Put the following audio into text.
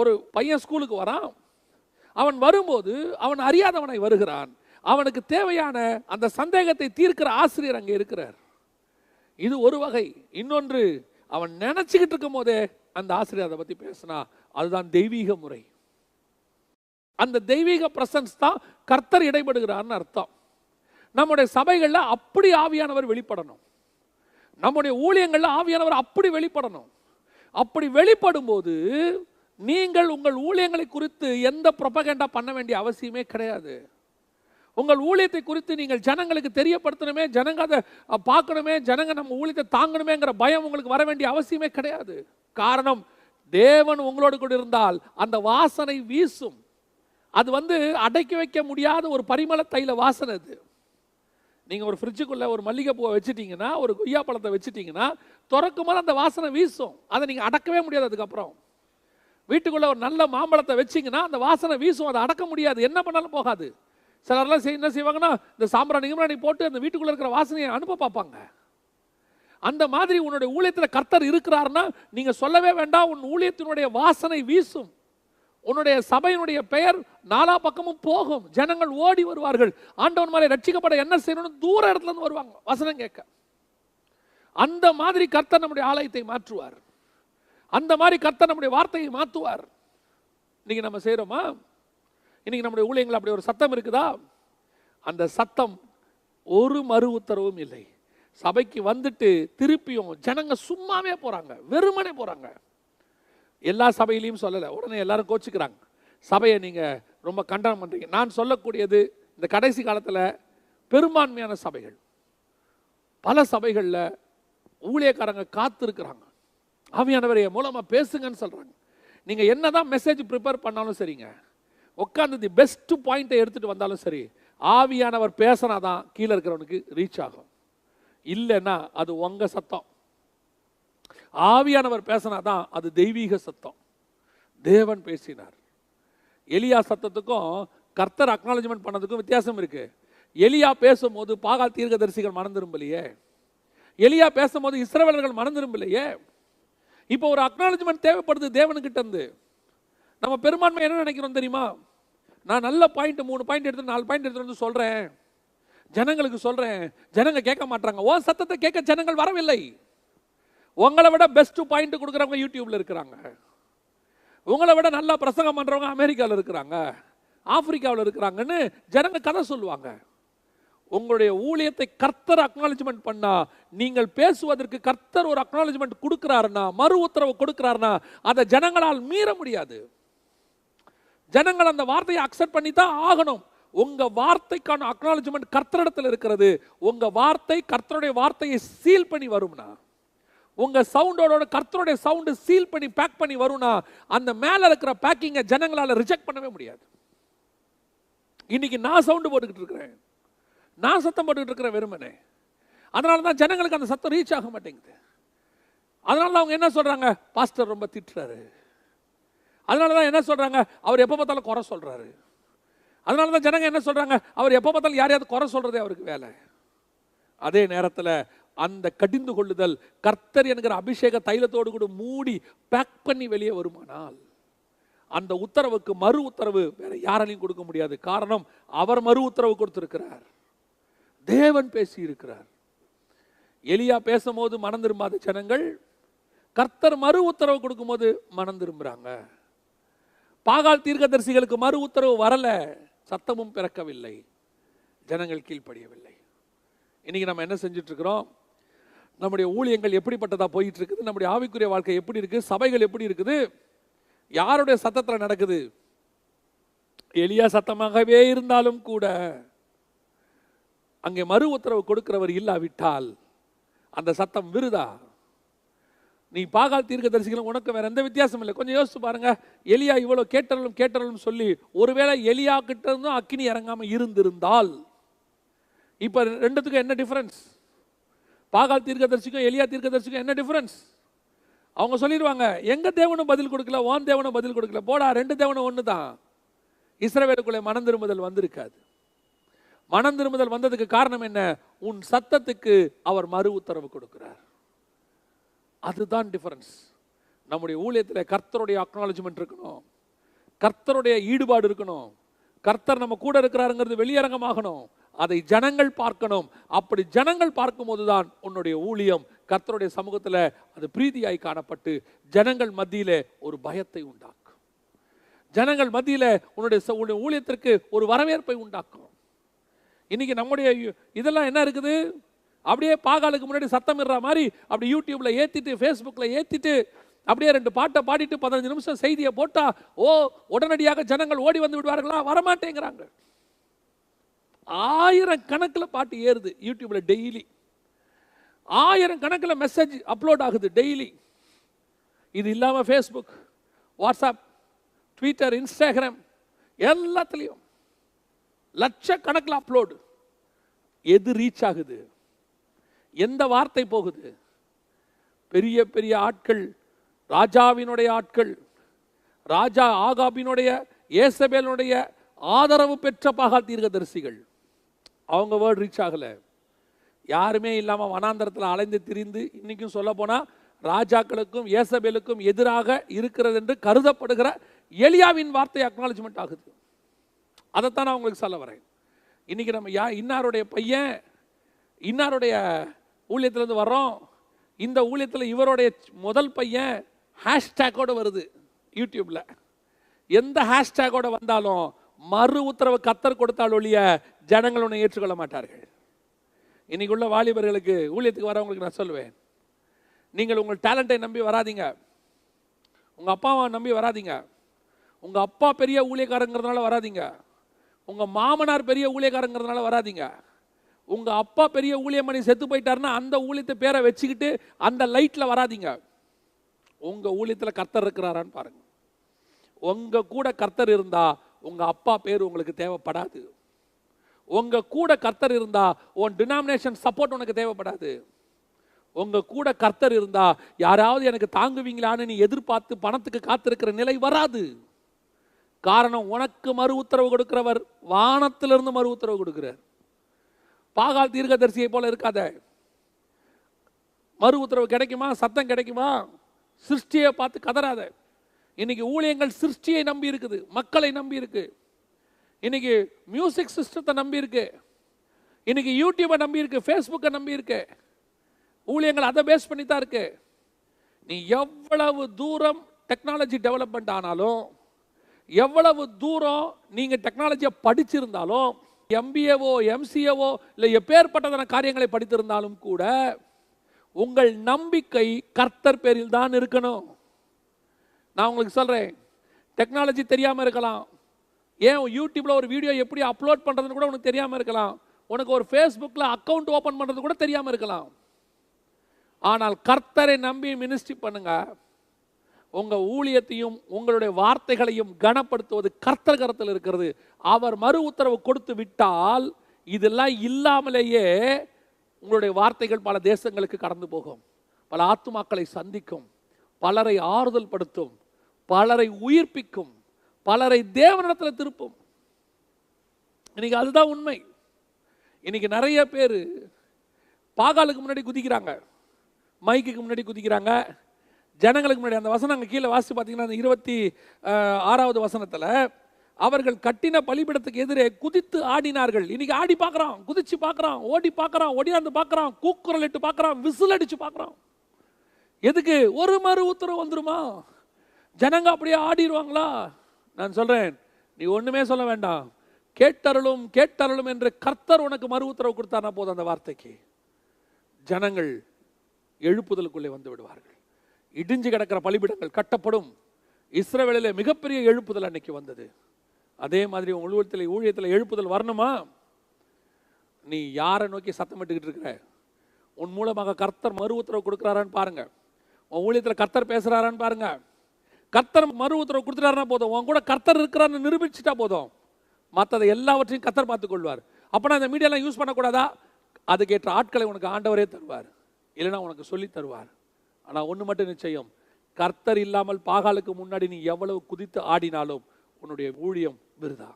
ஒரு பையன் ஸ்கூலுக்கு வரான். அவன் வரும்போது அவன் அறியாதவனை வருகிறான். அவனுக்கு தேவையான அந்த சந்தேகத்தை தீர்க்கிற ஆசிரியர் அங்கே இருக்கிறார். இது ஒரு வகை. இன்னொன்று அவன் நினச்சிக்கிட்டு இருக்கும் போதே அந்த ஆசிரியர் அதை பத்தி பேசினா அதுதான் தெய்வீக முறை. அந்த தெய்வீக பிரசன்ஸ் தான் கர்த்தர் இடைபடுகிறார்னு அர்த்தம். நம்முடைய சபைகளில் அப்படி ஆவியானவர் வெளிப்படணும். நம்முடைய ஊழியங்களில் ஆவியானவர் அப்படி வெளிப்படணும். அப்படி வெளிப்படும் போது நீங்கள் உங்கள் ஊழியங்களை குறித்து எந்த ப்ரொபகண்டா பண்ண வேண்டிய அவசியமே கிடையாது. உங்கள் ஊழியத்தை குறித்து நீங்கள் ஜனங்களுக்கு தெரியப்படுத்தணுமே ஜனங்க அதை பார்க்கணுமே ஜனங்க நம்ம ஊழியத்தை தாங்கணுமேங்கிற பயம் உங்களுக்கு வர வேண்டிய அவசியமே கிடையாது. காரணம் தேவன் உங்களோடு கூட இருந்தால் அந்த வாசனை வீசும். அது வந்து அடக்கி வைக்க முடியாத ஒரு பரிமள தைல வாசனை அது. நீங்கள் ஒரு ஃப்ரிட்ஜுக்குள்ளே ஒரு மல்லிகைப்பூவை வச்சுட்டிங்கன்னா ஒரு கொய்யா பழத்தை வச்சுட்டிங்கன்னா திறக்கும் போது அந்த வாசனை வீசும். அதை நீங்கள் அடக்கவே முடியாது அதுக்கப்புறம். வீட்டுக்குள்ளே ஒரு நல்ல மாம்பழத்தை வச்சீங்கன்னா அந்த வாசனை வீசும் அதை அடக்க முடியாது. என்ன பண்ணாலும் போகாது. சிலர்லாம் செய் என்ன செய்வாங்கன்னா இந்த சாம்பிராணி கிம்பிராணி போட்டு அந்த வீட்டுக்குள்ளே இருக்கிற வாசனையை அனுப்ப பார்ப்பாங்க. அந்த மாதிரி உன்னுடைய ஊழியத்தில் கர்த்தர் இருக்கிறாருன்னா நீங்கள் சொல்லவே வேண்டாம் உன் ஊழியத்தினுடைய வாசனை வீசும். உன்னுடைய சபையினுடைய பெயர் நாலா பக்கமும் போகும். ஜனங்கள் ஓடி வருவார்கள். ஆண்டவன் மாதிரி ரட்சிக்கப்பட என்ன செய்யணும்னு தூர இடத்துல இருந்து வருவாங்க வசனம் கேட்க. அந்த மாதிரி கர்த்தர் நம்முடைய ஆலயத்தை மாற்றுவார். அந்த மாதிரி கர்த்தர் நம்முடைய வார்த்தையை மாற்றுவார் இன்னைக்கு நம்ம செய்கிறோமா இன்னைக்கு நம்முடைய ஊழியங்கள் அப்படி ஒரு சத்தம் இருக்குதா? அந்த சத்தம் ஒரு மறு உத்தரவும் இல்லை. சபைக்கு வந்துட்டு திருப்பியும் ஜனங்க சும்மாவே போகிறாங்க வெறுமனே போகிறாங்க எல்லா சபையிலையும் சொல்லலை. உடனே எல்லாரும் கோச்சிக்கிறாங்க. சபையை நீங்கள் ரொம்ப கண்டனம் பண்ணுறீங்க நான் சொல்லக்கூடியது இந்த கடைசி காலத்தில் பெரும்பான்மையான சபைகள். பல சபைகளில் ஊழியக்காரங்க காத்திருக்கிறாங்க. ஆவியானவர் என் மூலமா பேசுங்கன்னு சொல்றாங்க. நீங்க என்னதான் மெசேஜ் ப்ரிப்பேர் பண்ணாலும் சரிங்க. உட்காந்து தி பெஸ்ட் பாயிண்ட்டை எடுத்துட்டு வந்தாலும் சரி ஆவியானவர் பேசினாதான் கீழே இருக்கிறவனுக்கு ரீச் ஆகும். இல்லைன்னா அது உங்க சத்தம். ஆவியானவர் பேசினாதான் அது தெய்வீக சத்தம். தேவன் பேசினார். எலியா சத்தத்துக்கும் கர்த்தர் அக்னாலஜ்மெண்ட் பண்ணதுக்கும் வித்தியாசம் இருக்கு. எலியா பேசும்போது பாகால் தீர்க்கதரிசிகள் மணந்திரும்பலையே எலியா பேசும்போது இஸ்ரவேலர்கள் மனம் திரும்பலையே இப்போ ஒரு அக்னாலஜ்மெண்ட் தேவைப்படுது தேவனுக்கிட்ட இருந்து. நம்ம பெரும்பான்மை என்ன நினைக்கிறோம் தெரியுமா? நான் நல்ல பாயிண்ட் மூணு பாயிண்ட் எடுத்து நாலு பாயிண்ட் எடுத்து வந்து சொல்றேன். ஜனங்களுக்கு சொல்றேன். ஜனங்க கேட்க மாட்டாங்க ஓ சத்தத்தை கேட்க ஜனங்கள் வரவில்லை. உங்களை விட பெஸ்ட் பாயிண்ட் கொடுக்குறவங்க யூடியூப்ல இருக்கிறாங்க. உங்களை விட நல்லா பிரசங்கம் பண்றவங்க அமெரிக்காவில் இருக்கிறாங்க. ஆப்பிரிக்காவில் இருக்கிறாங்கன்னு ஜனங்க கதை சொல்லுவாங்க. உங்களுடைய ஊழியத்தை கர்த்தர் அக்னாலஜ்மெண்ட் பண்ணா நீங்கள் பேசுவதற்கு கர்த்தர் ஒரு அக்னாலஜ்மெண்ட் கொடுக்கிறாருன்னா மறு உத்தரவு கொடுக்கிறாருன்னா அதை ஜனங்களால் மீற முடியாது. ஜனங்கள் அந்த வார்த்தையை அக்செப்ட் பண்ணி தான் ஆகணும். உங்க வார்த்தைக்கான அக்னாலஜ்மெண்ட் கர்த்தரிடத்தில் இருக்கிறது. உங்க வார்த்தை கர்த்தருடைய வார்த்தையை சீல் பண்ணி வரும்னா உங்க சவுண்டோட கர்த்தருடைய சவுண்டு சீல் பண்ணி பேக் பண்ணி வரும்னா அந்த மேல இருக்கிற பேக்கிங்கை ஜனங்களால் ரிஜெக்ட் பண்ணவே முடியாது. இன்னைக்கு நான் சவுண்டு போட்டுக்கிட்டு இருக்கிறேன். நான் சத்தம் போட்டுக்கிட்டு இருக்கிறேன் வெறுமனே. அதனால தான் ஜனங்களுக்கு அந்த சத்தம் ரீச் ஆக மாட்டேங்குது. அதனால தான் அவங்க என்ன சொல்கிறாங்க பாஸ்டர் ரொம்ப திட்டுறாரு. அதனால தான் என்ன சொல்கிறாங்க அவர் எப்போ பார்த்தாலும் குறை சொல்கிறாரு அதனால தான் ஜனங்க என்ன சொல்கிறாங்க அவர் எப்போ பார்த்தாலும் யாரையாவது குறை சொல்கிறதே அவருக்கு வேலை. அதே நேரத்தில் அந்த கடிந்து கொள்ளுதல் கர்த்தர் என்கிற அபிஷேக தைலத்தோடு கூட மூடி பேக் பண்ணி வெளியே வருமானால் அந்த உத்தரவுக்கு மறு உத்தரவு வேற யாராலையும் கொடுக்க முடியாது. காரணம் அவர் மறு உத்தரவு கொடுத்திருக்கிறார். தேவன் பேசி இருக்கிறார் எலியா பேசும்போது மனம் திரும்பாத ஜனங்கள் கர்த்தர் மறு உத்தரவு கொடுக்கும்போது மனம் திரும்புகிறாங்க பாகால் தீர்க்கதரிசிகளுக்கு மறு உத்தரவு வரல சத்தமும் பிறக்கவில்லை ஜனங்கள் கீழ்ப்படியவில்லை. இன்னைக்கு நம்ம என்ன செஞ்சிட்ருக்கிறோம்? நம்முடைய ஊழியங்கள் எப்படிப்பட்டதாக போயிட்டு இருக்குது நம்முடைய ஆவிக்குரிய வாழ்க்கை எப்படி இருக்குது? சபைகள் எப்படி இருக்குது? யாருடைய சத்தத்தில் நடக்குது? எளியா சத்தமாகவே இருந்தாலும் கூட அங்கே மறு உத்தரவு கொடுக்கிறவர் இல்லாவிட்டால் அந்த சத்தம் விருதா? நீ பாகால் தீர்க்க தரிசிகளும் உனக்கு வேற எந்த வித்தியாசம் இல்லை. கொஞ்சம் யோசிச்சு பாருங்க. எலியா இவ்வளோ கேட்டரலும் கேட்டரலும் சொல்லி ஒருவேளை எலியா கிட்ட இருந்தும் அக்கினி இறங்காமல் இருந்திருந்தால் இப்போ ரெண்டுத்துக்கும் என்ன டிஃப்ரென்ஸ் பாகால் தீர்க்கதரிசிக்கும் எலியா தீர்க்கதரிசிக்கும் என்ன டிஃப்ரென்ஸ் அவங்க சொல்லிடுவாங்க எங்க தேவனும் பதில் கொடுக்கல ஓன் தேவனும் பதில் கொடுக்கல. போடா ரெண்டு தேவனும் ஒன்று தான் இஸ்ரவேலுக்குள்ளே மனம் திரும்புதல் வந்திருக்காது. மனம் திரும்புதல் வந்ததுக்கு காரணம் என்ன? உன் சத்தத்துக்கு அவர் மறு உத்தரவு கொடுக்கிறார். அதுதான் டிஃபரன்ஸ் நம்முடைய ஊழியத்தில் கர்த்தருடைய அக்னாலஜ்மெண்ட் இருக்கணும். கர்த்தருடைய ஈடுபாடு இருக்கணும். கர்த்தர் நம்ம கூட இருக்கிறாருங்கிறது வெளியரங்கமாகணும். அதை ஜனங்கள் பார்க்கணும். அப்படி ஜனங்கள் பார்க்கும்போது தான் உன்னுடைய ஊழியம் கர்த்தருடைய சமூகத்தில் அது பிரீதியாய் காணப்பட்டு ஜனங்கள் மத்தியில் ஒரு பயத்தை உண்டாக்கும். ஜனங்கள் மத்தியில் உன்னுடைய உன்னுடைய ஊழியத்திற்கு ஒரு வரவேற்பை உண்டாக்கும். இன்னைக்கு நம்முடைய இதெல்லாம் என்ன இருக்குது? அப்படியே பாகாலுக்கு முன்னாடி சத்தம் இடுற மாதிரி அப்படி யூடியூப்ல ஏத்திட்டு ஃபேஸ்புக்கில் ஏத்திட்டு அப்படியே ரெண்டு பாட்டை பாடிட்டு பதினஞ்சு நிமிஷம் செய்தியை போட்டா ஓ உடனடியாக ஜனங்கள் ஓடி வந்து விடுவார்களா? வரமாட்டேங்கிறாங்க. ஆயிரம் கணக்கில் பாட்டு ஏறுது யூடியூப்ல டெய்லி. ஆயிரம் கணக்கில் மெசேஜ் அப்லோட் ஆகுது டெய்லி. இது இல்லாமல் ஃபேஸ்புக் வாட்ஸ்அப் ட்விட்டர் இன்ஸ்டாகிராம் எல்லாத்துலேயும். லட்சக்கணக்கில் அப்லோடு எது ரீச் ஆகுது? எந்த வார்த்தை போகுது? பெரிய பெரிய ஆட்கள் ராஜாவினுடைய ஆட்கள் ராஜா ஆகாபினுடைய ஏசபேலனுடைய ஆதரவு பெற்ற பாகா தீர்க்கதரிசிகள். அவங்க வேர்டு ரீச் ஆகலை. யாருமே இல்லாமல் வனாந்தரத்தில் அலைந்து திரிந்து இன்னைக்கும் சொல்ல போனால் ராஜாக்களுக்கும் ஏசபேலுக்கும் எதிராக இருக்கிறது என்று கருதப்படுகிற எலியாவின் வார்த்தை அக்னாலஜ்மெண்ட் ஆகுது. அதைத்தான் நான் உங்களுக்கு சொல்ல வரேன். இன்னைக்கு நம்ம யா இன்னாருடைய பையன் இன்னாருடைய ஊழியத்திலேருந்து வர்றோம். இந்த ஊழியத்தில் இவருடைய முதல் பையன் ஹேஷ்டேக்கோடு வருது யூடியூப்பில் எந்த ஹேஷ்டேக்கோடு வந்தாலும் மறு உத்தரவு கத்தர் கொடுத்தால் ஒழிய ஜனங்கள் உன்னை ஏற்றுக்கொள்ள மாட்டார்கள். இன்றைக்கி உள்ள வாலிபர்களுக்கு ஊழியத்துக்கு வரவங்களுக்கு நான் சொல்லுவேன். நீங்கள் உங்கள் டேலண்ட்டை நம்பி வராதீங்க. உங்கள் அப்பாவை நம்பி வராதீங்க. உங்கள் அப்பா பெரிய ஊழியக்காரங்கிறதுனால வராதீங்க. உங்கள் மாமனார் பெரிய ஊழியக்காரங்கிறதுனால வராதீங்க. உங்கள் அப்பா பெரிய ஊழியமணி செத்து போயிட்டாருன்னா அந்த ஊழியத்தை பேரை வச்சுக்கிட்டு அந்த லைட்டில் வராதீங்க. உங்கள் ஊழியத்தில் கர்த்தர் இருக்கிறாரான்னு பாருங்க. உங்கள் கூட கர்த்தர் இருந்தால் உங்கள் அப்பா பேர் உங்களுக்கு தேவைப்படாது. உங்கள் கூட கர்த்தர் இருந்தால் உன் டினாமினேஷன் சப்போர்ட் உனக்கு தேவைப்படாது. உங்கள் கூட கர்த்தர் இருந்தால் யாராவது எனக்கு தாங்குவீங்களான்னு நீ எதிர்பார்த்து பணத்துக்கு காத்திருக்கிற நிலை வராது. காரணம் உனக்கு மறு உத்தரவு கொடுக்கிறவர் வானத்திலிருந்து மறு உத்தரவு கொடுக்கிறார். பாகால் தீர்க்கதரிசியை போல இருக்காத. மறு உத்தரவு கிடைக்குமா? சத்தம் கிடைக்குமா? சிருஷ்டியை பார்த்து கதறாத. இன்னைக்கு ஊழியங்கள் சிருஷ்டியை நம்பி இருக்குது மக்களை நம்பி இருக்கு. இன்னைக்கு மியூசிக் சிஸ்டத்தை நம்பி இருக்கு. இன்னைக்கு யூடியூபை நம்பி இருக்கு ஃபேஸ்புக்கை நம்பி இருக்கு. ஊழியங்கள் அதை பேஸ் பண்ணி தான் இருக்கு. நீ எவ்வளவு தூரம் டெக்னாலஜி டெவலப்மெண்ட் ஆனாலும் எவ்வளவு தூரம் நீங்கள் டெக்னாலஜியை படிச்சிருந்தாலும் எம்பிஏவோ எம்சிஏவோ இல்லை எப்பேற்பட்டதான காரியங்களை படித்திருந்தாலும் கூட உங்கள் நம்பிக்கை கர்த்தர் பேரில் தான் இருக்கணும். நான் உங்களுக்கு சொல்கிறேன் டெக்னாலஜி தெரியாமல் இருக்கலாம். ஏன் யூடியூப்பில் ஒரு வீடியோ எப்படி அப்லோட் பண்ணுறதுன்னு கூட உனக்கு தெரியாமல் இருக்கலாம். உனக்கு ஒரு ஃபேஸ்புக்கில் அக்கவுண்ட் ஓப்பன் பண்ணுறது கூட தெரியாமல் இருக்கலாம். ஆனால் கர்த்தரை நம்பி மினிஸ்ட்ரி பண்ணுங்கள் உங்க ஊழியத்தையும் உங்களுடைய வார்த்தைகளையும் கனப்படுத்துவது கர்த்தர் கரத்தில் இருக்கிறது. அவர் மறு உத்தரவு கொடுத்து விட்டால் இதெல்லாம் இல்லாமலேயே உங்களுடைய வார்த்தைகள் பல தேசங்களுக்கு கடந்து போகும். பல ஆத்துமாக்களை சந்திக்கும். பலரை ஆறுதல் படுத்தும். பலரை உயிர்ப்பிக்கும். பலரை தேவனிடத்தில் திருப்பும். இன்னைக்கு அதுதான் உண்மை. இன்னைக்கு நிறைய பேர் பாகாலுக்கு முன்னாடி குதிக்கிறாங்க. மைக்குக்கு முன்னாடி குதிக்கிறாங்க. ஜனங்களுக்கு முன்னாடி அந்த வசனம் அங்கே கீழே வாசித்து பார்த்தீங்கன்னா அந்த இருபத்தி ஆறாவது வசனத்தில் அவர்கள் கட்டின பலிபிடத்துக்கு எதிரே குதித்து ஆடினார்கள். இன்னைக்கு ஆடி பார்க்குறான் குதிச்சு பார்க்குறான் ஓடி பார்க்குறான் ஒடியாந்து பார்க்குறான் கூக்குரல் இட்டு பார்க்குறான் விசில் அடித்து பார்க்குறான். எதுக்கு? ஒரு மறு உத்தரவு வந்துருமா? ஜனங்க அப்படியே ஆடிடுவாங்களா நான் சொல்கிறேன் நீ ஒன்றுமே சொல்ல வேண்டாம். கேட்டருளும் கேட்டருளும் என்று கர்த்தர் உனக்கு மறு உத்தரவு கொடுத்தானா போதும் அந்த வார்த்தைக்கு. ஜனங்கள் எழுப்புதலுக்குள்ளே வந்து விடுவார்கள். இடிஞ்சு கிடக்கிற பலிபிடங்கள் கட்டப்படும். இஸ்ரவேலிலே மிகப்பெரிய எழுப்புதல் அன்னைக்கு வந்தது. அதே மாதிரி உங்கள் ஊழியத்தில் ஊழியத்தில் எழுப்புதல் வரணுமா? நீ யாரை நோக்கி சத்தமிட்டுக்கிட்டு இருக்கிற? உன் மூலமாக கர்த்தர் மறு உத்தரவு கொடுக்குறாரான்னு பாருங்க. உன் ஊழியத்தில் கர்த்தர் பேசுறாரான்னு பாருங்க. கர்த்தர் மறு உத்தரவு கொடுத்துட்டாருன்னா போதும். உன் கூட கர்த்தர் இருக்கிறான்னு நிரூபிச்சுட்டா போதும். மற்றதை எல்லாவற்றையும் கர்த்தர் பார்த்துக் கொள்வார். அப்பனா இந்த மீடியாலாம் யூஸ் பண்ணக்கூடாதா? அதுக்கேற்ற ஆட்களை உனக்கு ஆண்டவரே தருவார். இல்லைன்னா உனக்கு சொல்லி தருவார். ஆனா ஒன்று மட்டும் நிச்சயம். கர்த்தர் இல்லாமல் பாகாலுக்கு முன்னாடி நீ எவ்வளவு குதித்து ஆடினாலும் உன்னுடைய ஊழியம் விருதா?